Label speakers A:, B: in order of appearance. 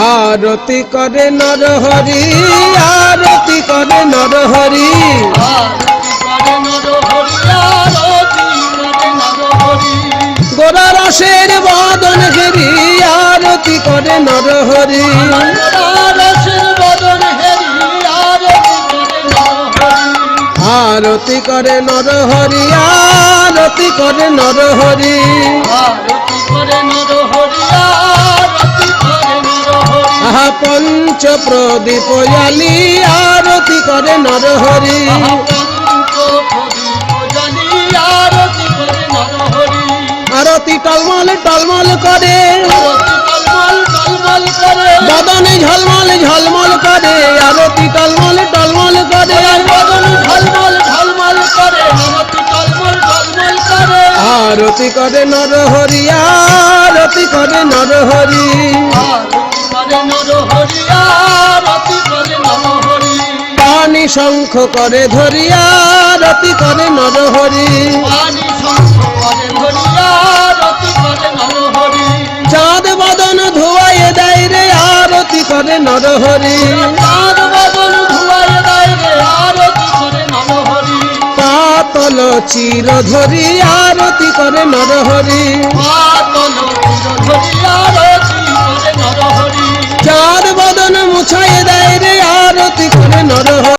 A: আরতি করে নরহরি আরতি করে নরহরি গোরা রসের বদন ঘেরি আরতি করে নরহরি
B: হেরি। আরতি করে নরহরি
A: আরতি করে নরহরি পঞ্চ প্রদীপ জালি আরতি করে নরহরি। আরতি টলমল টলমল করে। বদনে ঝলমল ঝলমল করে। আরতি টলমল টলমল করে। আরতি করে নরহরি, আরতি করে নরহরি। পানি শঙ্খ করে ধরিয়া আরতি করে নরহরি। চাঁদ বদন ধোয়াই দেয় রে আরতি করে নরহরি। পাতল চির ধরি আরতি করে নরহরি।